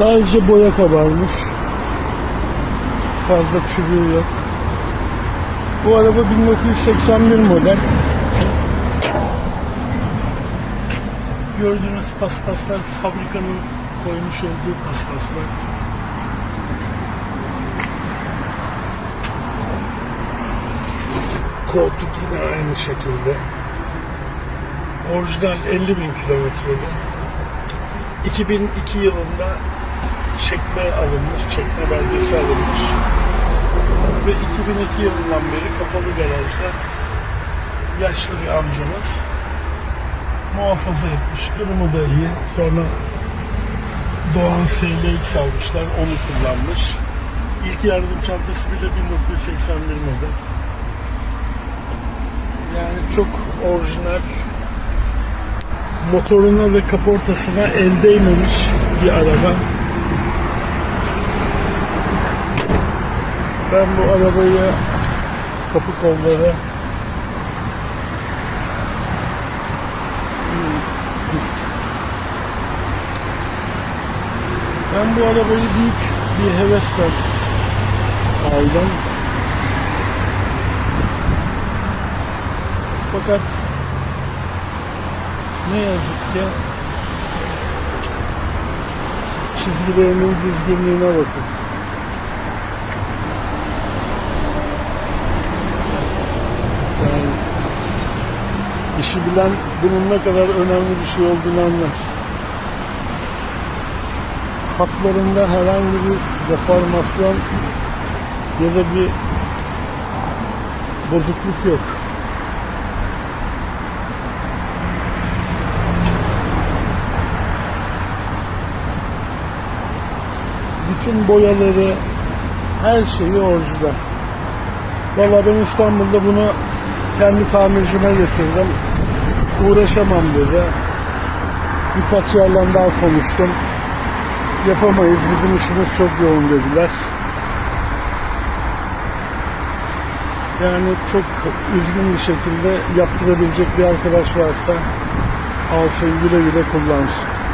Sadece boya kabarmış. Fazla çürüğü yok. Bu araba 1981 model. Gördüğünüz paspaslar fabrikanın koymuş olduğu paspaslar. Koltuk yine aynı şekilde. Orijinal 50 bin kilometrede. 2002 yılında çekme alınmış, çekme belgesi alınmış. Ve 2002 yılından beri kapalı garajda yaşlı bir amcamız muhafaza etmiş. Durumu da iyi. Sonra Doğan SLX almışlar. Onu kullanmış. İlk yardım çantası bile 1981 model. Yani çok orijinal motoruna ve kaportasına el değmemiş bir araba. Ben bu arabayı kapı kolları Ben bu arabayı büyük bir hevesle aldım. Fakat ne yazık ki çizgilerinin düzgünlüğüne bakın. Yani işi bilen bunun ne kadar önemli bir şey olduğunu anlar. Hatlarında herhangi bir deformasyon ya da bir bozukluk yok. bütün boyaları, her şeyi orijinal. Valla ben İstanbul'da bunu kendi tamircime getirdim. Uğraşamam dedi. Birkaç yerden daha konuştum. Yapamayız, bizim işimiz çok yoğun dediler. Yani çok üzgün bir şekilde yaptırabilecek bir arkadaş varsa alsın güle güle kullansın.